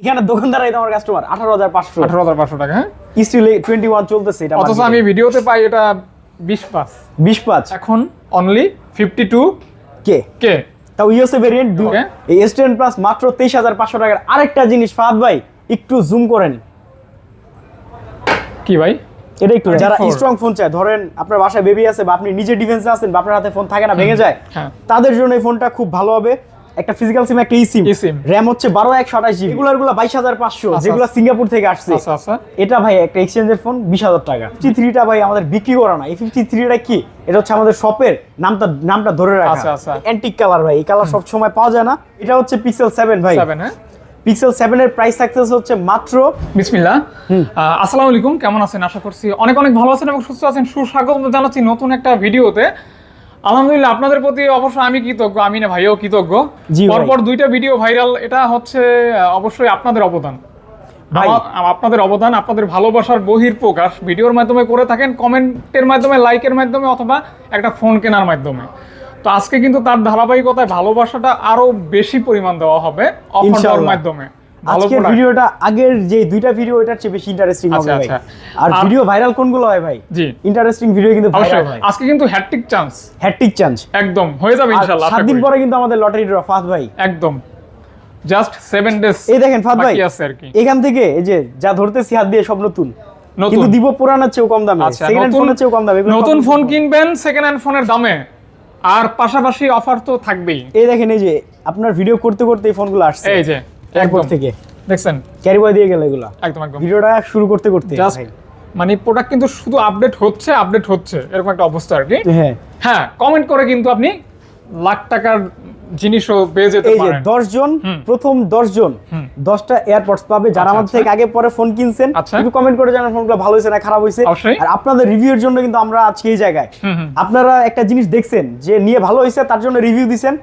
এখানে দোকানদার এই আমার কাস্টমার আঠারো হাজার পাঁচশো। আঠারো হাজার পাঁচশো টাকা হ্যাঁ? স্টিল টোয়েন্টি ওয়ান চলতেছে এটা অথচ আমি ভিডিওতে পাই এটা এখন only fifty two K K তাও ইউএসএ ভেরিয়েন্ট. এই এস টেন প্লাস মাত্র তেইশ হাজার পাঁচশো টাকার আরেকটা জিনিস ফাহাদ ভাই একটু জুম করেন। কি ভাই? এটা একটু যারা স্ট্রং ফোন চায় ধরেন আপনার বাসায় বেবি আছে বা আপনি নিজে ডিফেন্সে আছেন বা আপনার হাতে ফোন থাকে না ভেঙে যায় হ্যাঁ। তাদের জন্য এই ফোনটা খুব ভালো হবে। একটা ফিজিক্যাল সিম একটা ই সিম র্যাম হচ্ছে বারো একশো আঠাশ জিবি এগুলোরগুলো বাইশ হাজার পাঁচশো আচ্ছা, যেগুলো আচ্ছা। সিঙ্গাপুর থেকে আসছে। আচ্ছা আচ্ছা। এটা ভাই একটা এক্সচেঞ্জের ফোন বিশ হাজার টাকা। ফিফটি থ্রিটা ভাই আমাদের বিক্রি করা না। এই ফিফটি থ্রিটা কি? এটা হচ্ছে আমাদের শপের নামটা নামটা ধরে রাখা। আচ্ছা, আচ্ছা। অ্যান্টিক কালার ভাই এই কালার সব সময় পাওয়া যায় না। এটা হচ্ছে পিক্সেল সেভেন ভাই। সেভেন হ্যাঁ। পিক্সেল সেভেনের প্রাইস থাকতেছে হচ্ছে মাত্র বিসমিল্লাহ। আসসালামু আলাইকুম। কেমন আছেন? আশা করছি অনেক অনেক ভালো আছেন এবং সুস্থ আছেন। সুস্বাগত জানাচ্ছি নতুন একটা ভিডিওতে। আলহামদুলিল্লাহ আপনাদের প্রতি অবশ্য আমি কৃতজ্ঞ আমি না ভাইও কৃতজ্ঞ। পরপর দুইটা ভিডিও ভাইরাল এটা হচ্ছে অবশ্যই আপনাদের অবদান। আপনাদের অবদান আপনাদের ভালোবাসার বহির প্রকাশ। ভিডিওর মাধ্যমে করে থাকেন কমেন্টের মাধ্যমে লাইকের মাধ্যমে অথবা একটা ফোন কেনার মাধ্যমে। তো আজকে কিন্তু তার ধারাবাহিকতায় ভালোবাসাটা আরও বেশি পরিমাণ দেওয়া হবে অফার মাধ্যমে। আজকের ভিডিওটা আগের যে দুইটা ভিডিও এটার চেয়ে বেশি ইন্টারেস্টিং হবে আচ্ছা, ভাই। আচ্ছা। আর ভিডিও ভাইরাল কোনগুলো হয় ভাই? জি। ইন্টারেস্টিং ভিডিও কিন্তু ভাইরাল হয়। আজকে কিন্তু হ্যাট্রিক চান্স হ্যাট্রিক চান্স একদম হয়ে যাবে ইনশাআল্লাহ সাত দিন পরে কিন্তু আমাদের লটারি ড্র ফাত ভাই। একদম। জাস্ট সেভেন ডেজ এই দেখেন ফাত ভাই এখান থেকে এই যে যা ধরতেছি হাত দিয়ে সব নতুন। নতুন। কিন্তু দিব পুরানোর চেয়েও কম দামে। সেকেন্ড হ্যান্ড ফোনের চেয়েও কম দামে। নতুন ফোন কিনবেন সেকেন্ড হ্যান্ড ফোনের দামে। আর পাশাপাশি অফার তো থাকবেই। এই দেখেন এই যে আপনার ভিডিও করতে করতে এই ফোনগুলো আসছে। এই যে। এয়ারপোর্ট থেকে। দেখছেন? ক্যারি বয় দিয়ে গেল এগুলো। একদম একদম। ভিডিওটা শুরু করতে করতে জাস্ট মানে প্রোডাক্ট কিন্তু শুধু আপডেট হচ্ছে আপডেট হচ্ছে এরকম একটা অবস্থা আর কি। হ্যাঁ। হ্যাঁ কমেন্ট করে কিন্তু আপনি লাখ টাকার জিনিসও পেয়ে যেতে এই যে পারেন। জন প্রথম দশ জন হুম। দশটা এয়ারপডস পাবে যারা আচ্ছা, আমাদের থেকে আগে পরে ফোন কিনছেন আচ্ছা। একটু কমেন্ট করে জানান ফোনগুলো ভালো হয়েছে না খারাপ হয়েছে। আর আপনাদের রিভিউর জন্য কিন্তু আমরা আজকে এই জায়গায়। আপনারা একটা জিনিস দেখছেন যে নিয়ে ভালো হয়েছে তার জন্য রিভিউ দিছেন।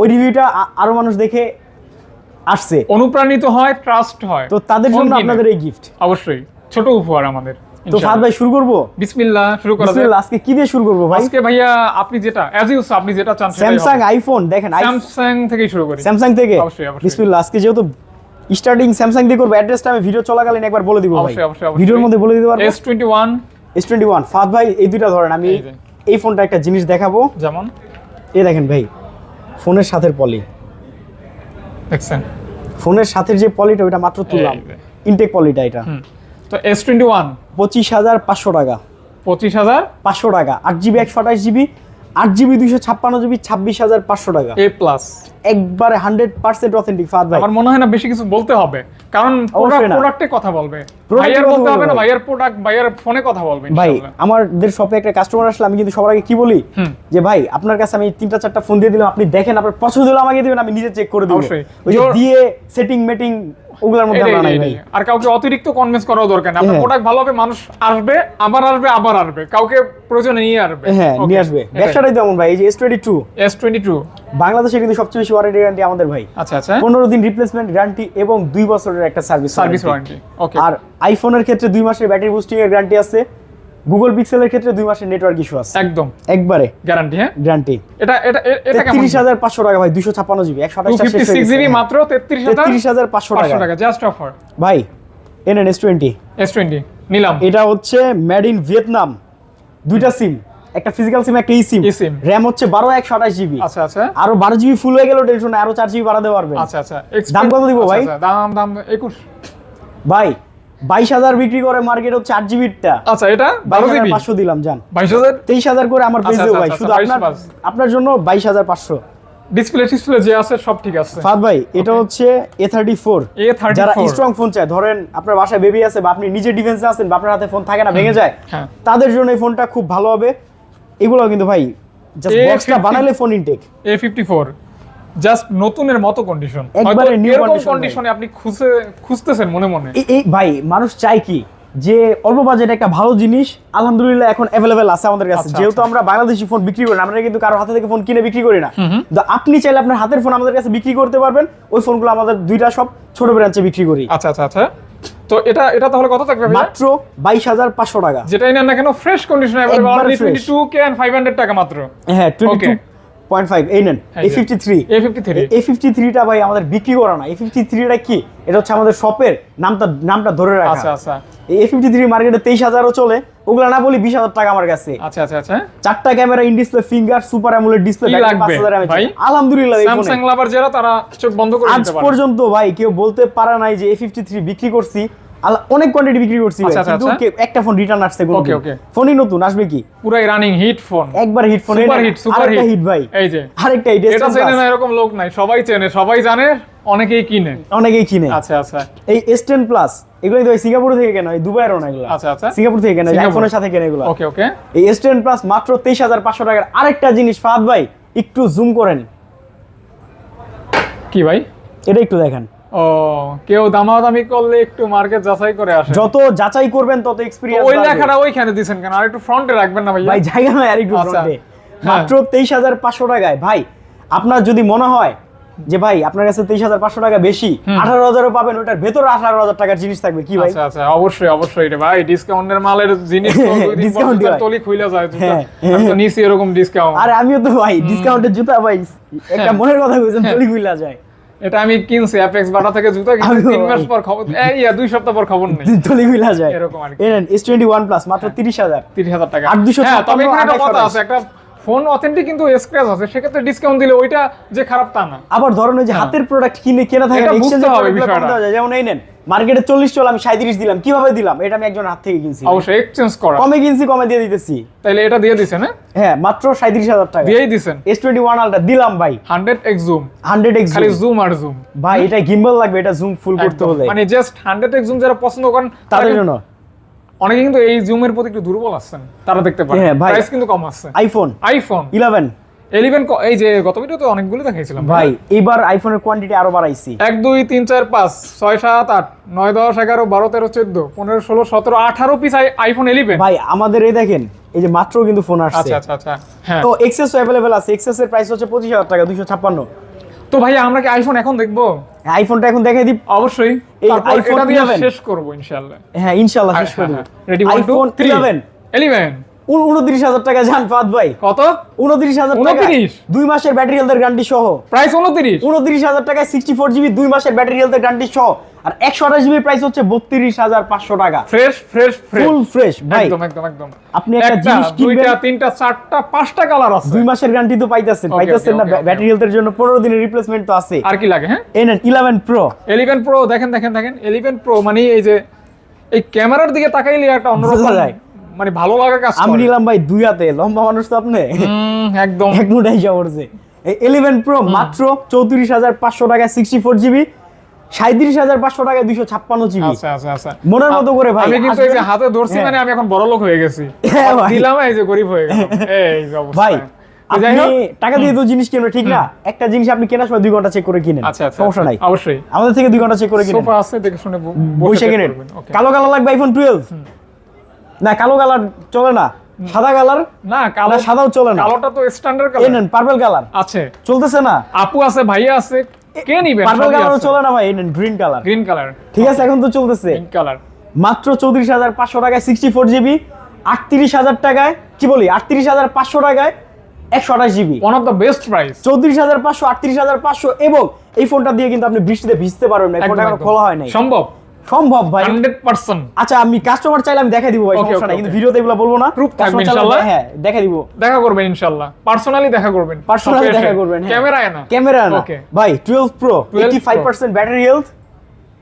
ওই রিভিউটা আরও মানুষ দেখে আসছে। অনুপ্রাণিত হয় ট্রাস্ট হয়। তো তাদের জন্য আপনাদের এই গিফট অবশ্যই। ছোট উপহার আমাদের তো ফাদ ভাই শুরু করব? বিসমিল্লাহ শুরু করা যাক। আজকে কি দিয়ে শুরু করব ভাই? আজকে ভাইয়া আপনি যেটা অ্যাজ ইউজ আপনি যেটা চান স্যামসাং আইফোন দেখেন স্যামসাং থেকেই শুরু করি। স্যামসাং থেকে? অবশ্যই। বিসমিল্লাহ আজকে যেহেতু স্টার্টিং স্যামসাং দিয়ে করব অ্যাড্রেসটা আমি ভিডিও চলাকালীন একবার বলে দিব ভাই। ভিডিওর মধ্যে বলে দিতে পারব? S twenty one S twenty one ফাদ ভাই এই দুইটা ধরেন আমি এই এই ফোনটা একটা জিনিস দেখাবো। যেমন? এই দেখেন ভাই ফোনের সাথের পলি দেখছেন ফোনের সাথে যে পলিটা ওইটা মাত্র তুললাম। ইনটেক পলিটা এটা। তো এস টোয়েন্টি ওয়ান পঁচিশ হাজার পাঁচশো টাকা। পঁচিশ হাজার? পাঁচশো টাকা। আট জিবি একশো আঠাশ জিবি আট জিবি দুইশো ছাপ্পান্ন জিবি ছাব্বিশ হাজার পাঁচশো টাকা। এ প্লাস একবারে হান্ড্রেড পার্সেন্ট অথেন্টিক ফাদ ভাই আমার মনে হয় না বেশি কিছু বলতে হবে। কারণ প্রোডাক্টে কথা বলবে। ভাইয়ার বলতে হবে না ভাই। ভাইয়ার প্রোডাক্ট ভাইয়ার ফোনে কথা বলবে ভাই। আমাদের শপে একটা কাস্টমার আসলে আমি কিন্তু সবার আগে কি বলি? যে ভাই আপনার কাছে আমি তিনটা চারটা ফোন দিয়ে দিলাম আপনি দেখেন আপনার পছন্দ হলে আমাকে দিবেন আমি নিজে চেক করে দিব। দিয়ে সেটিং মেটিং ওগুলোর মধ্যে আমরা নাই ভাই। আর কাউকে অতিরিক্ত কনভিন্স করাও দরকার না আপনার হ্যাঁ। প্রোডাক্ট ভালো হবে মানুষ আসবে আবার আসবে আবার আসবে। কাউকে প্রয়োজনে নিয়ে আসবে। হ্যাঁ নিয়ে আসবে। ব্যবসাটাই তেমন ভাই এই যে S twenty two S twenty two বাংলাদেশে কিন্তু সবচেয়ে বেশি ওয়ারেন্টি গ্যারান্টি আমাদের ভাই। আচ্ছা আচ্ছা। পনেরো দিন রিপ্লেসমেন্ট গ্যারান্টি এবং 2 বছরের একটা সার্ভিস সার্ভিস ওয়ারেন্টি ওকে আর আইফোনের ক্ষেত্রে 2 মাসের ব্যাটারি বুস্টিং এর গ্যারান্টি আছে। গুগল পিক্সেলের ক্ষেত্রে দুই মাসের নেটওয়ার্ক ইস্যু আছে। একদম। একবারে। গ্যারান্টি হ্যাঁ? গ্যারান্টি এটা এটা এটা কেমন? তেত্রিশ হাজার পাঁচশো টাকা ভাই দুশো ছাপ্পান্ন জিবি একশো টু ফিফটি সিক্স জিবি মাত্র তেত্রিশ হাজার তেত্রিশ হাজার পাঁচশো পাঁচশো টাকা। টাকা জাস্ট অফার ভাই এনএন এস টোয়েন্টি। এস টোয়েন্টি নিলাম। এটা হচ্ছে মেড ইন ভিয়েতনাম দুইটা সিম একটা ফিজিক্যাল সিম একটা ই সিম র্যাম হচ্ছে বারো একশো আঠাশ জিবি। আচ্ছা আচ্ছা। আরও বারো জিবি ফুল হয়ে গেল টেনশন আরও চার জিবি বাড়াতে পারবেন। আচ্ছা আচ্ছা। দাম কত দিব আচ্ছা, ভাই? আচ্ছা, দাম দাম একুশ। ভাই বাইশ হাজার বিক্রি করে মার্কেট হচ্ছে আট জিবিটা আচ্ছা এটা? বারো জিবি পাঁচশো দিলাম জান। বাইশ হাজার? তেইশ হাজার করে আমার আচ্ছা, পেজ আচ্ছা, ভাই আচ্ছা, শুধু আপনার আপনার জন্য বাইশ হাজার পাঁচশো। ডিসপ্লে টিসপ্লে যে আছে সব ঠিক আছে। ফাদ ভাই এটা হচ্ছে A thirty four A thirty যারা স্ট্রং ফোন চায় ধরেন আপনার বাসায় বেবি আছে বা আপনি নিজে ডিফেন্সে আছেন বা আপনার হাতে ফোন থাকে না ভেঙে যায় হ্যাঁ। তাদের জন্য এই ফোনটা খুব ভালো হবে। এগুলো কিন্তু ভাই জাস্ট বক্সটা বানালে phone intake A fifty four just নতুনের মতো কন্ডিশন একবারে ভাই। কন্ডিশনে আপনি খুঁজে খুঁজতেছেন মনে মনে। এই ভাই মানুষ চায় কি? যে অল্প বাজেট একটা ভালো জিনিস আলহামদুলিল্লাহ এখন অ্যাভেলেবেল আছে আমাদের কাছে। আচ্ছা, যেহেতু আচ্ছা। আমরা বাংলাদেশি ফোন বিক্রি করি না আমরা কিন্তু কারও হাতে থেকে ফোন কিনে বিক্রি করি না। তো আপনি চাইলে আপনার হাতের ফোন আমাদের কাছে বিক্রি করতে পারবেন। ওই ফোনগুলো আমাদের দুইটা সব ছোট ব্রাঞ্চে বিক্রি করি। আচ্ছা আচ্ছা আচ্ছা। তো এটা এটা তাহলে কত থাকবে মাত্র বাইশ হাজার পাঁচশো টাকা। যেটাই নেন না কেন ফ্রেশ কন্ডিশনে একবারে অনলি fresh। 22 কে 500 টাকা মাত্র। হ্যাঁ twenty Okay. Two point five এই নেন হ্যাঁ, এই fifty three A fifty three এই ফিফটি থ্রিটা ভাই আমাদের বিক্রি করা না এই ফিফটি থ্রিটা কি? এটা হচ্ছে আমাদের শপের নামটা নামটা ধরে আচ্ছা রাখা। আচ্ছা এই ফিফটি থ্রি মার্কেটে তেইশ হাজারও চলে ওগুলো না বলি বিশ হাজার টাকা আমার কাছে। আচ্ছা আচ্ছা আচ্ছা। চারটা camera in display finger super AMOLED display আলহামদুলিল্লাহ স্যামসাং লাভার যারা তারা চোখ বন্ধ করে আজ পর্যন্ত ভাই কেউ বলতে পারে নাই যে এ ফিফটি থ্রি বিক্রি করছি। অনেক কোয়ান্টিটি বিক্রি করছি আচ্ছা, আচ্ছা, কিন্তু আচ্ছা। একটা ফোন রিটার্ন আসছে কোনো Okay, okay. ফোনই নতুন আসবে কি? পুরাই রানিং হিট ফোন একবার hit phone super hit super hit hit ভাই। এই যে। আরেকটা হিট এটা চেনে না এরকম লোক নাই। সবাই চেনে সবাই জানে অনেকেই কিনে। অনেকেই কিনে। আচ্ছা আচ্ছা। এই এস টেন প্লাস এগুলো কিন্তু সিঙ্গাপুর থেকে কেনা এই দুবাইয়ের না এগুলো। আচ্ছা আচ্ছা। সিঙ্গাপুর থেকে কেনা। আইফোনের সাথে কেনা এগুলো। ওকে ওকে এই এস টেন প্লাস মাত্র তেইশ হাজার পাঁচশো টাকার আরেকটা জিনিস ফাহাদ ভাই একটু জুম করেন। কি ভাই? এটা একটু দেখেন। ও কেউ দামাদামি করলে একটু মার্কেট যাচাই করে আসে। যত যাচাই করবেন তত এক্সপিরিয়েন্স ওই লেখাটা ওইখানে দিছেন কেন? আর একটু ফ্রন্টে রাখবেন না ভাইয়া? ভাই জায়গা নয় আর একটু আচ্ছা। ফ্রন্টে হ্যাঁ। মাত্র তেইশ হাজার পাঁচশো টাকায়। ভাই আপনার যদি মনে হয় যে ভাই আপনার কাছে তেইশ হাজার পাঁচশো টাকা বেশি আঠারো হাজারও পাবেন ওটার ভেতরে আঠারো হাজার টাকার জিনিস থাকবে কি ভাই? আচ্ছা আচ্ছা অবশ্যই অবশ্যই রে ভাই। ডিসকাউন্টের মালের জিনিস হয়। তলি খুইলা যায়। হ্যাঁ, আমি তো নিছি এরকম ডিসকাউন্ট আরে আমিও তো ভাই ডিসকাউন্টের জুতা ভাই একটা হ্যাঁ। মনের কথা কইছেন চলি খুইলা যায়। এটা আমি কিনছি অ্যাপেক্স বাটা থেকে জুতা তিন মাস পর খবর এই ইয়া, দুই সপ্তাহ পর খবর নেই। যায়। এরকম আর কি। প্লাস মাত্র তিরিশ হাজার। তিরিশ হাজার টাকা। আট দুশো হ্যাঁ তবে এখানে একটা কথা আছে একটা ফোন অথেন্টিক কিন্তু স্ক্র্যাচ আছে সেক্ষেত্রে ডিসকাউন্ট দিলে ওইটা যে খারাপ তা না। আবার ধরেন ওই যে হাতের প্রোডাক্ট কিনে কেনা থাকে হ্যাঁ। এক্সচেঞ্জ হবে বিষয়টা। যেমন এই নেন মার্কেটে চল্লিশ চল আমি সাঁত্রিশ দিলাম। কীভাবে দিলাম? এটা আমি একজন হাত থেকে কিনছি। অবশ্যই এক্সচেঞ্জ করা। কমে কিনছি কমে দিয়ে দিতেছি। তাইলে এটা দিয়ে দিছেন হ্যাঁ? হ্যাঁ মাত্র সাঁত্রিশ হাজার টাকা। দিয়েই দিছেন। এস টোয়েন্টি ওয়ান আলটা দিলাম ভাই। Hundred x zoom hundred x খালি জুম আর জুম ভাই এটা গিম্বল লাগবে এটা জুম ফুল করতে হলে। মানে জাস্ট হান্ড্রেড এক্স জুম যারা পছন্দ করেন তাদের জন্য। অনেকে কিন্তু এই জুমের প্রতি একটু দুর্বল আসছেন তারা দেখতে পারেন। হ্যাঁ, ভাই। প্রাইস কিন্তু কম আসছে আইফোন আইফোন ইলেভেন ইলেভেন এই যে গত ভিডিওতে অনেকগুলো দেখাইছিলাম। ভাই এবার আইফোনের কোয়ান্টিটি আরও বাড়াইছি। এক দুই তিন চার পাঁচ ছয় সাত আট নয় দশ এগারো বারো তেরো চোদ্দ পনেরো ষোলো সতেরো আঠারো পিস আইফোন ইলেভেন ভাই আমাদের এই দেখেন এই যে মাত্র কিন্তু ফোন আসছে। আচ্ছা আচ্ছা আচ্ছা হ্যাঁ। তো এক্সেস অ্যাভেলেবেল আছে। এক্সেস এর প্রাইস হচ্ছে পঁচিশ হাজার টাকা দুশো ছাপ্পান্ন। তো ভাই আমরা কি আইফোন এখন দেখব? আইফোনটা এখন দেখাই দিই। অবশ্যই। এই iPhone দিয়ে শেষ করব ইনশাআল্লাহ। হ্যাঁ ইনশাল্লাহ শেষ করে রেডি দেবো। One two iPhone three eleven eleven উনত্রিশ হাজার টাকা যান ফাদ ভাই। কত? উনত্রিশ হাজার 29? দুই মাসের ব্যাটারি হেলথের গ্যারান্টি সহ। প্রাইস উনত্রিশ? উনত্রিশ হাজার টাকায় সিক্সটি ফোর জিবি দুই মাসের ব্যাটারি হেলথের গ্যারান্টি সহ। আর একশো আঠাশ জিবি প্রাইস হচ্ছে বত্রিশ হাজার পাঁচশো টাকা। ফ্রেশ ফ্রেশ ফুল ফ্রেশ ভাই। একদম একদম একদম। আপনি একটা একটা জিনিস দুইটা তিনটা চারটা পাঁচটা কালার আছে। দুই মাসের গ্যারান্টি তো পাইতেছেন। পাইতেছেন না. ব্যাটারি হেলথের জন্য পনেরো দিনের রিপ্লেসমেন্ট তো আছে। আর কি লাগে হ্যাঁ? ইলেভেন প্রো এলিভেন প্রো দেখেন দেখেন দেখেন। এলিভেন প্রো মানে এই যে এই ক্যামেরার দিকে তাকাইলে একটা অন্যরকম যায়। মানে ভালো লাগা কাজ আমি নিলাম ভাই দুই হাতে লম্বা মানুষ তো আপনি। একদম। এক মুঠাই যা পড়ছে ইলেভেন প্রো মাত্র চৌত্রিশ হাজার পাঁচশো টাকায় সিক্সটি ফোর জিবি সাঁত্রিশ হাজার পাঁচশো টাকায় দুইশো ছাপ্পান্ন জিবি আচ্ছা আচ্ছা আচ্ছা। মনের মতো করে ভাই আমি কিন্তু এই যে হাতে ধরছি হ্যাঁ। মানে আমি এখন বড় লোক হয়ে গেছি। হ্যাঁ দিলাম এই যে গরিব হয়ে গেলাম। এই ভাই আপনি টাকা দিয়ে তো জিনিস কিনবে ঠিক না? একটা জিনিস আপনি কেনার সময় দুই ঘণ্টা চেক করে কিনেন। সমস্যা নাই। অবশ্যই। আমাদের থেকে দুই ঘণ্টা চেক করে কিনেন। সোফা আছে দেখে শুনে বসে কিনেন. কালো কালার লাগবে আইফোন টুয়েলভ না কালো কালার চলে না। সাদা কালার না কালো সাদাও চলে না। কালোটা তো স্ট্যান্ডার্ড কালার নেন পার্পল কালার আছে। চলতেছে না? আপু আছে ভাইয়া আছে কে নিবে? পার্পল কালারও চলে না ভাই নেন গ্রিন কালার গ্রিন কালার ঠিক আছে এখন তো চলতেছে। পিঙ্ক কালার মাত্র চৌত্রিশ হাজার পাঁচশো টাকায় সিক্সটি ফোর জিবি আটত্রিশ হাজার টাকায় কি বলি আটত্রিশ হাজার পাঁচশো টাকায় একশো আঠাশ GB one of the best price চৌত্রিশ হাজার পাঁচশো আটত্রিশ হাজার পাঁচশো এবং এই ফোনটা দিয়ে কিন্তু আপনি বৃষ্টিতে ভিজতে পারবেন না এই ফোনটা খোলা হয় নাই। সম্ভব। সম্ভব ভাই। Hundred percent. আচ্ছা আমি কাস্টমার চাইলে আমি দেখা দিব ভাই সমস্যা নাই কিন্তু. ভিডিওতে এগুলো বলব না। Proof থাকবে ইনশাল্লাহ। হ্যাঁ দেখা দিব। দেখা করবেন ইনশাল্লাহ। পার্সোনালি দেখা করবেন। পার্সোনালি দেখা করবেন হ্যাঁ। ক্যামেরায় না। ক্যামেরা না। ভাই 12 প্রো 12 85% ব্যাটারি হেলথ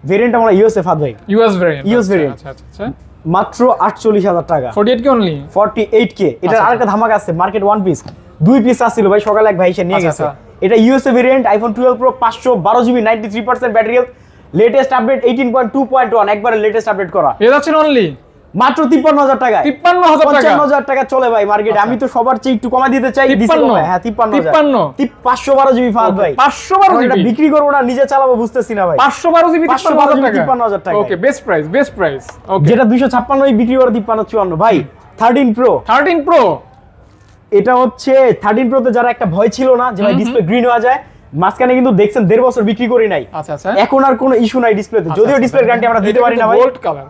ভেরিয়েন্ট আমরা ইউএসএ ফাদ ভাই। US variant US variant। আচ্ছা আচ্ছা আচ্ছা। মাত্র 48000 টাকা। 48 কি অনলি 48 কে এটার আচ্ছা, আরেকটা ধামাকা আছে মার্কেট ওয়ান পিস দুই পিস আসছিল ভাই সকালে এক ভাই এসে নিয়ে আচ্ছা, গেছে। আচ্ছা। এটা USA variant iPhone 12 pro 512 GB 93% battery health latest update 18.2.1 একবারে লেটেস্ট আপডেট করা। এ যাচ্ছেন অনলি মাত্র 53000 টাকায়। 53000 টাকা? পঞ্চান্ন হাজার টাকা চলে ভাই মার্কেটে আমি তো সবার চেয়ে একটু কমা দিতে চাই দিছি 53 হ্যাঁ তিপ্পান্ন তিপ্পান্ন? পাঁচশো বারো জিবি ফাহাদ ভাই। 512 এখন এটা জিবি? বিক্রি করব না নিজে চালাবো বুঝতেছি না ভাই। 512 জিবি 512 জিবি 53000 টাকা okay best price best price okay যেটা দুইশো ছাপ্পান্ন বিক্রি করে তিপ্পান্ন চুয়ান্ন। ভাই থার্টিন প্রো 13 প্রো এটা হচ্ছে থার্টিন প্রোতে যারা একটা ভয় ছিল না যে ভাই ডিসপ্লে গ্রিন হয়ে যায় মাঝখানে কিন্তু দেখছেন দেড় বছর বিক্রি করি নাই। আচ্ছা আচ্ছা। এখন আর কোনো ইস্যু নাই ডিসপ্লেতে যদিও ডিসপ্লে গ্যারান্টি আমরা দিতে পারি না ভাই। গোল্ড কালার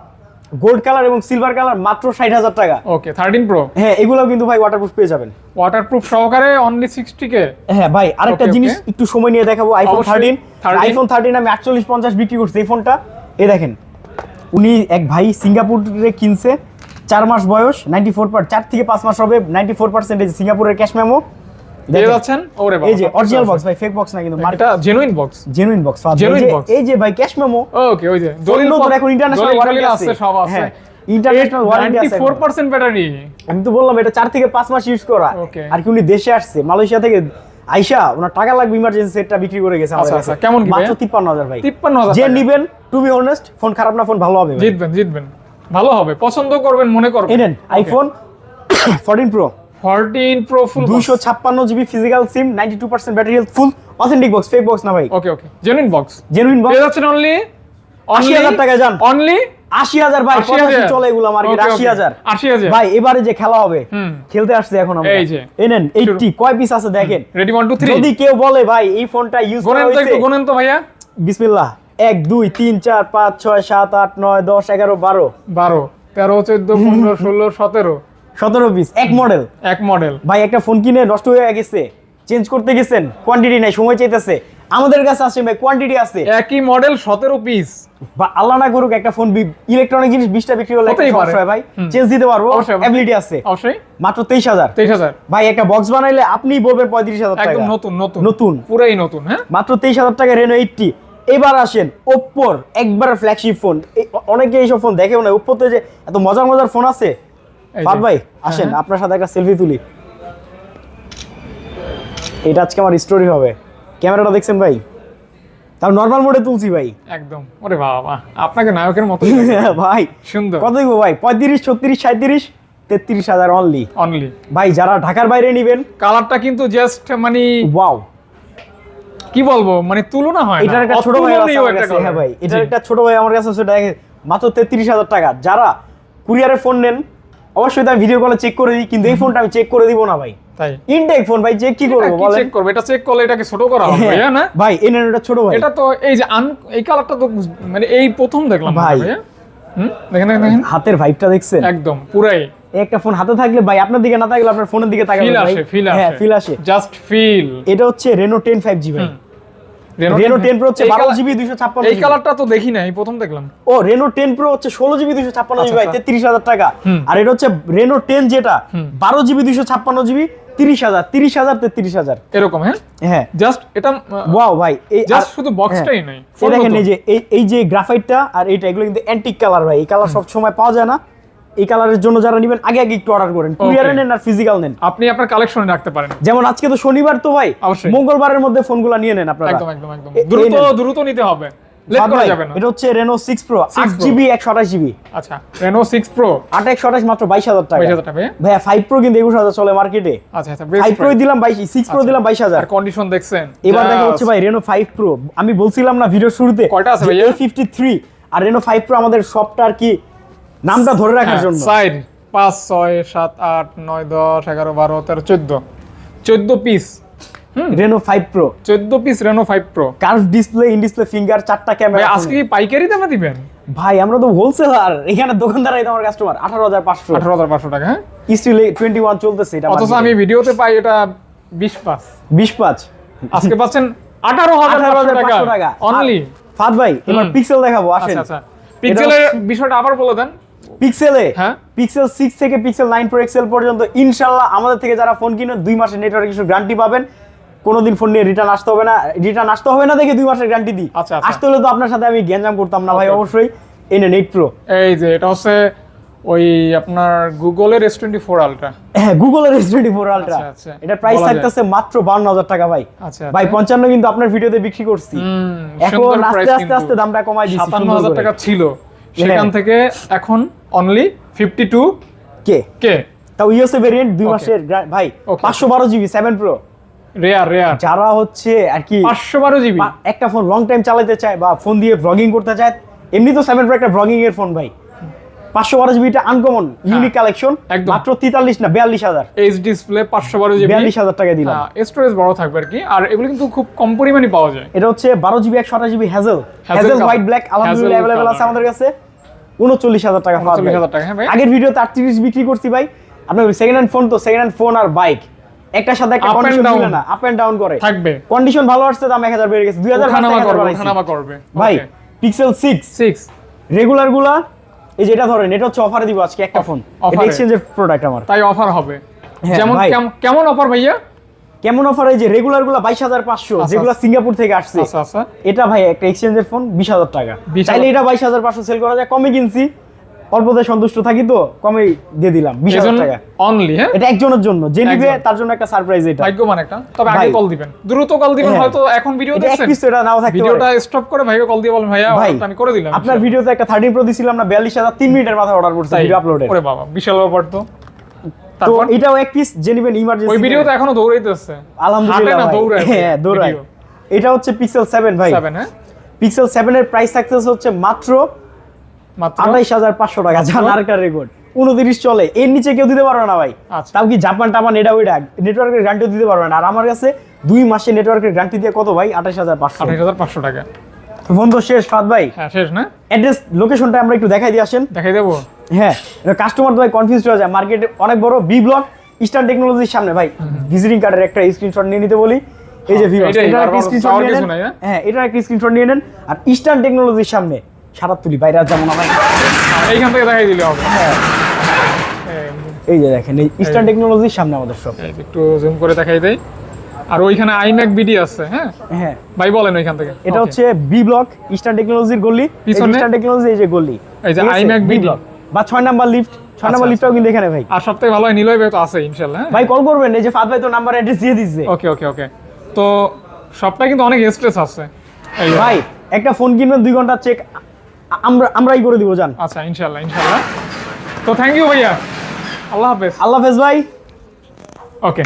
গোল্ড কালার এবং সিলভার কালার মাত্র ষাট হাজার টাকা। ওকে থার্টিন প্রো হ্যাঁ এগুলো কিন্তু ভাই ওয়াটারপ্রুফ পেয়ে যাবেন। ওয়াটারপ্রুফ সহকারে অনলি সিক্সটি কে হ্যাঁ ভাই আরেকটা জিনিস একটু সময় নিয়ে দেখাবো। আইফোন থার্টিন 13 আইফোন থার্টিন আমি আটচল্লিশ পঞ্চাশ বিক্রি করছি। এই ফোনটা এই দেখেন উনি এক ভাই সিঙ্গাপুরে কিনছে। চার মাস বয়স নাইনটি ফোর পার চার থেকে পাঁচ মাস হবে নাইনটি ফোর পার্সেন্টেজ সিঙ্গাপুরের ক্যাশ মেমো দিয়ে যাচ্ছেন ওরে বাবা এই যে অরিজিনাল বক্স ভাই ফেক বক্স না কিন্তু এটা genuine box genuine box Genuine box। এই যে ভাই ক্যাশ মেমো ওকে ওই যে দলিল নতুন এখন international দলিল আছে। আছে সব আছে। হ্যাঁ, international আছে। ফোর পার্সেন্ট ব্যাটারি আমি তো বললাম এটা চার থেকে পাঁচ মাস ইউজ করা. আর কি উনি দেশে আসছে মালয়েশিয়া থেকে। আইসা ওনার টাকা লাগবে ইমার্জেন্সি সেটটা বিক্রি করে গেছে আমাদের আচ্ছা, কাছে। আচ্ছা, কেমন মাত্র ভাইয়া? তিপ্পান্ন হাজার ভাই। তিপ্পান্ন হাজার যে টাকা। নিবেন টু বি অনেস্ট ফোন খারাপ না ফোন ভালো হবে জিতবেন জিতবেন। ভালো হবে পছন্দ করবেন মনে করবেন। IPhone fourteen pro fourteen pro full দুইশো ছাপ্পান্ন GB physical SIM ninety two percent battery health full authentic box fake box না ভাই? Okay okay genuine box genuine box পেয়ে যাচ্ছেন অনলি 80,000 টাকায় যান। অনলি আশি হাজার ভাই আশি পঁচাশি হাজার। চলে এগুলো মার্কেট Okay, আশি okay। হাজার। আশি হাজার। ভাই এবারে যে খেলা হবে খেলতে আসছে এখন আমরা। এই যে। এই নেন এইটটি কয় পিস আছে দেখেন? রেডি ওয়ান টু থ্রি যদি কেউ বলে ভাই এই ফোনটা ইউজ করা গোনেন তো গোনেন তো ভাইয়া। বিসমিল্লাহ। এক দুই তিন চার পাঁচ ছয় সাত আট নয় দশ এগারো বারো। বারো তেরো চোদ্দ পনেরো ষোলো সতেরো। সতেরো পিস এক মডেল এক মডেল ভাই একটা ফোন কিনে নষ্ট হয়ে গেছে চেঞ্জ করতে গেছেন কোয়ান্টিটি নাই সময় চাইতেছে। আমাদের কাছে আছে ভাই কোয়ান্টিটি আছে। একই মডেল সতেরো পিস বা আল্লাহ না করুক একটা ফোন ইলেকট্রনিক জিনিস বিশটা বিক্রি করলে একটা সমস্যা ভাই। চেঞ্জ দিতে পারব। অ্যাবিলিটি আছে। অবশ্যই। মাত্র তেইশ হাজার। তেইশ হাজার। ভাই একটা বক্স বানাইলে আপনি বলবেন পঁয়ত্রিশ হাজার টাকা। একদম নতুন নতুন। নতুন। পুরাই নতুন হ্যাঁ? মাত্র তেইশ হাজার টাকা রেনো এইটটি এবার আসেন ওপ্পোর একবার ফ্ল্যাগশিপ ফোন অনেকে এইসব ফোন দেখেও না ওপ্পোতে যে এত মজার মজার ফোন আছে। ফাদ ভাই আসেন হ্যাঁ। আপনার সাথে একটা সেলফি তুলি। এটা আজকে আমার স্টোরি হবে। ক্যামেরাটা দেখছেন ভাই? তাও নর্মাল মোডে তুলছি ভাই। একদম। ওরে বাবা আপনাকে নায়কের মতো ভাই সুন্দর। কত দিব ভাই? পঁয়ত্রিশ ছত্রিশ সাঁত্রিশ তেত্রিশ হাজার অনলি অনলি ভাই যারা ঢাকার বাইরে নিবেন কালারটা কিন্তু জাস্ট মানে ওয়াও কি বলব? মানে তুলনা হয় না। এটার একটা ছোট ভাই আছে আমার কাছে, হ্যাঁ ভাই। এটার একটা ছোট ভাই আমার কাছে আছে মাত্র তেত্রিশ হাজার টাকা। যারা কুরিয়ারে ফোন নেন অবশ্যই তার ভিডিও কলে চেক করে দিই কিন্তু এই ফোনটা আমি চেক করে দিব না ভাই। তাই? ইনটেক ফোন ভাই চেক কি করব বলেন? চেক করবে? এটা চেক করলে এটাকে ছোট করা হবে? ভাইয়া না? ভাই এই নেন এটা ছোট ভাই। এটা তো এই যে আন এই কালারটা তো মানে এই প্রথম দেখলাম ভাই। হুম? দেখেন দেখেন দেখেন। হাতের ভাইবটা দেখছেন? একদম পুরাই। একটা ফোন হাতে থাকলে ভাই আপনার দিকে না থাকলে আপনার ফোনের দিকে তাকাবেন ভাই। ফিল হ্যাঁ আসে। ফিল আসে। জাস্ট ফিল এটা হচ্ছে রেনো টেন ফাইভ জি ভাই। রেনো টেন প্রো হচ্ছে এই বারো colour- জিবি দুইশো ছাপ্পান্ন এই কালারটা তো দেখি নাই প্রথম দেখলাম। ও রেনো টেন প্রো হচ্ছে ষোলো জিবি দুইশো ছাপ্পান্ন জিবি আচ্ছা, ভাই আচ্ছা। তেত্রিশ হাজার টাকা। আর এটা হচ্ছে রেনো টেন যেটা হুম। বারো জিবি দুইশো ছাপ্পান্ন জিবি তিরিশ হাজার তিরিশ হাজার তেত্রিশ হাজার। এরকম হ্যাঁ? হ্যাঁ। জাস্ট এটা ওয়াও ভাই এই জাস্ট শুধু বক্সটাই হ্যাঁ। নাই দেখেন এই যে এই এই যে গ্রাফাইটটা আর এইটা এগুলো কিন্তু অ্যান্টিক কালার ভাই এই কালার সব সময় পাওয়া যায় না। এই কালারের জন্য যারা নেবেন আগে আগে একটু অর্ডার করেন। কুরিয়ারে নেন আর ফিজিক্যাল নেন। আপনি আপনার কালেকশনে রাখতে পারেন। যেমন আজকে তো শনিবার তো ভাই মঙ্গলবারের মধ্যে ফোনগুলো নিয়ে নেন আপনারা। একদম একদম একদম। দ্রুত দ্রুত নিতে হবে। লেট ফাদ করা ভাই, যাবে না। এটা হচ্ছে রেনো সিক্স প্রো আট জিবি একশো আঠাশ জিবি আচ্ছা রেনো সিক্স প্রো আট একশো আঠাশ মাত্র বাইশ হাজার টাকা। বাইশ হাজার টাকা ভাইয়া ফাইভ প্রো কিন্তু একুশ হাজার চলে মার্কেটে আচ্ছা আচ্ছা ফাইভ প্রো দিলাম বাইশ সিক্স প্রো। দিলাম বাইশ হাজার। কন্ডিশন দেখছেন এবার দেখা হচ্ছে ভাই রেনো ফাইভ প্রো আমি বলছিলাম না ভিডিও শুরুতে কয়টা আছে ভাইয়া? ফিফটি থ্রি আর রেনো ফাইভ প্রো আমাদের সবটা আর কি নামটা ধরে রাখার হ্যাঁ, জন্য। সাইড পাঁচ ছয় সাত আট নয় দশ এগারো বারো তেরো চোদ্দ। চোদ্দ পিস রেনো ফাইভ প্রো চোদ্দ piece Reno five pro curve display in display finger চারটা ভাই ক্যামেরা আজকে কি পাইকারি দামে দিবেন? ভাই আমরা তো হোলসেলার এখানে দোকানদার আমার কাস্টমার আঠারো হাজার পাঁচশো। আঠারো হাজার পাঁচশো টাকা হ্যাঁ? স্টিল টোয়েন্টি ওয়ান চলতেছে এটা অথচ আমি ভিডিওতে পাই এটা বিশ পাস বিশ পাঁচ। আজকে পাচ্ছেন আঠারো হাজার আঠারো হাজার পাঁচশো পাঁচশো টাকা। টাকা অনলি ফাদ ভাই এবার পিক্সেল দেখাবো আসেন। আচ্ছা আচ্ছা। পিক্সেলের বিষয়টা আবার বলে দেন। পিক্সেলে হ্যাঁ। পিক্সেল সিক্স থেকে পিক্সেল নাইন প্রো এক্সেল পর্যন্ত ইনশাল্লাহ আমাদের থেকে যারা ফোন কিনে দুই মাসের নেটওয়ার্ক ইস্যু গ্যারান্টি পাবেন। কোনোদিন ফোন নিয়ে রিটার্ন আসতে হবে না। রিটার্ন আসতে হবে না দেখে দুই মাসের গ্যারান্টি দিই। আচ্ছা, আচ্ছা। আসতে হলে তো আপনার সাথে আমি গ্যাঞ্জাম করতাম না ভাই অবশ্যই। এই নেন এইট প্রো এই যে এটা হচ্ছে ওই আপনার গুগলের এস টোয়েন্টি ফোর আলট্রা হ্যাঁ গুগলের এস টোয়েন্টি ফোর আলট্রা। এটা প্রাইস থাকতেছে মাত্র বান্ন হাজার টাকা ভাই। আচ্ছা, ভাই আচ্ছা। পঞ্চান্ন কিন্তু আপনার ভিডিওতে বিক্রি করছি। এখন আস্তে আস্তে আস্তে দামটা কমাই দিচ্ছি সাতান্ন হাজার টাকা ছিল। সেখান হ্যাঁ। থেকে এখন only fifty two K K তাও ইউএসএ ভেরিয়েন্ট দুই মাসের ভাই. পাঁচশো বারো GB seven pro rare rare যারা হচ্ছে আর কি পাঁচশো বারো জিবি। একটা ফোন লং টাইম চালাতে চায় বা ফোন দিয়ে ব্লগিং করতে চায় এমনি তো সেভেন প্রো একটা ব্লগিং এর ফোন ভাই। পাঁচশো বারো জিবিটা আনকমন ইউনিক কালেকশন মাত্র তেতাল্লিশ না বিয়াল্লিশ হাজার। এইচ ডিসপ্লে পাঁচশো বারো জিবি। বিয়াল্লিশ হাজার টাকা দিলাম। স্টোরেজ বড় থাকবে আর কি। আর এগুলো কিন্তু খুব কম পরিমাণে পাওয়া যায়। এটা হচ্ছে বারো জিবি একশো আঠাশ GB hazel hazel white black আলহামদুলিল্লাহ অ্যাভেলেবেল আছে আমাদের কাছে। উনচল্লিশ হাজার টাকা টাকা, হ্যাঁ আগের ভিডিওতে আটত্রিশ বিক্রি করছি ভাই। আপনার সেকেন্ড হ্যান্ড ফোন তো সেকেন্ড হ্যান্ড ফোন আর বাইক একটার সাথে একটা কন্ডিশন ছিল না আপ এন্ড ডাউন করে। থাকবে। কন্ডিশন ভালো আসছে দাম এক হাজার বেড়ে গেছে দুই হাজার ওঠানামা করবে ভাই পিক্সেল সিক্স সিক্স রেগুলারগুলা এই যে এটা ধরেন এটা হচ্ছে অফারে দিব আজকে একটা ফোন এটা এক্সচেঞ্জের প্রোডাক্ট আমার। তাই অফার হবে। হ্যাঁ, যেমন। কেমন অফার ভাইয়া? কেমন অফার এই যে রেগুলারগুলা বাইশ হাজার পাঁচশো আচ্ছা, যেগুলো সিঙ্গাপুর থেকে আসছে আচ্ছা আচ্ছা। এটা ভাই একটা এক্সচেঞ্জের ফোন বিশ হাজার টাকা। চাইলে এটা বাইশ হাজার পাঁচশো সেল করা যায় কমে কিনছি। অল্পতে সন্তুষ্ট থাকি তো কমে দিয়ে দিলাম বিশ হাজার টাকা। অনলি হ্যাঁ? এটা একজনের জন্য যে নিবে তার জন্য একটা সারপ্রাইজ এটা। ভাগ্যবান একটা। তবে আগে কল দিবেন। দ্রুত কল দিবেন হ্যাঁ। হয়তো এখন ভিডিও দেখছেন। এটা নাও থাকতে ভিডিওটা স্টপ করে ভাইকে কল দিয়ে বলেন ভাইয়া ভাই আমি করে দিলাম আপনার ভিডিওতে একটা থার্টিন প্রো দিছিলাম না বিয়াল্লিশ হাজার তিন মিনিটের মাথায় অর্ডার করছে ভিডিও আপলোডের ওরে বাবা বিশাল ব্যাপার তো। তো এটাও এক পিস যে নিবেন ইমার্জেন্সি ওই এখনও দৌড়াইতেছে। আলহামদুলিল্লাহ না, দৌড়ায় হ্যাঁ দৌড়ায়। এটা হচ্ছে পিক্সেল সেভেন ভাই। সেভেন হ্যাঁ? পিক্সেল সেভেন এর প্রাইস থাকতেছে হচ্ছে মাত্র মাত্র? আঠাইশ হাজার পাঁচশো টাকা জান আরেকটা রেকর্ড উনত্রিশ চলে। এর নিচে কেউ দিতে পারবে না ভাই। আচ্ছা। তাও কি জাপান টাপান এটা ওইটা? নেটওয়ার্কের গ্যারান্টি দিতে পারবে না। আর আমার কাছে দুই মাসে নেটওয়ার্কের গ্যারান্টি দিয়ে কত ভাই? আঠাশ হাজার পাঁচশো। আঠাশ হাজার পাঁচশো টাকা। ফোন তো শেষ ফাদ ভাই। হ্যাঁ শেষ না? অ্যাড্রেস লোকেশনটা আমরা একটু দেখাই দিয়ে আসেন। দেখাই দেবো? হ্যাঁ কাস্টমার তো ভাই কনফিউজ হয়ে যায়। মার্কেটে অনেক বড় বি ব্লক ইস্টার্ন টেকনোলজির সামনে। ভাই ভিজিটিং কার্ডের একটা স্ক্রিনশট নিয়ে নিতে বলি। এই যে ভিউয়ার্স এটা একটা স্ক্রিনশট নিয়ে নেন। হ্যাঁ? হ্যাঁ এটা একটা স্ক্রিনশট নিয়ে নেন। আর ইস্টার্ন টেকনোলজির সামনে সারাতুলি বাইরে আর যেমন ভাই। এইখান থেকে দেখাই দিলে হবে। হ্যাঁ। এই, যে দেখেন এই ইস্টার্ন টেকনোলজির সামনে আমাদের সব। একটু জুম করে দেখাই দেই। আর ওইখানে আইম্যাক বিডি আছে হ্যাঁ? হ্যাঁ। ভাই বলেন ওইখান থেকে। এটা হচ্ছে বি ব্লক ইস্টার্ন টেকনোলজির গলি? ইস্টার্ন টেকনোলজি এই যে গলি। এই যে iMac বি ব্লক বা ছয় নাম্বার লিফট ছয় নাম্বার আচ্ছা, লিফটটাও কিন্তু এখানে ভাই। আর সবথেকে ভালো হয় নিলয় ভাই তো আছে ইনশাল্লাহ হ্যাঁ? ভাই কল করবেন এই যে ফাদ ভাই তো নাম্বার অ্যাড্রেস দিয়ে দিচ্ছে ওকে ওকে ওকে তো সবটা কিন্তু অনেক স্ট্রেস আছে। ভাই একটা ফোন কিনবেন দুই ঘণ্টা চেক আমরা আমরাই করে দিব জান। আচ্ছা ইনশাল্লাহ ইনশাল্লাহ তো থ্যাংক ইউ ভাইয়া। আল্লাহ হাফেজ। আল্লাহ হাফেজ ভাই। ওকে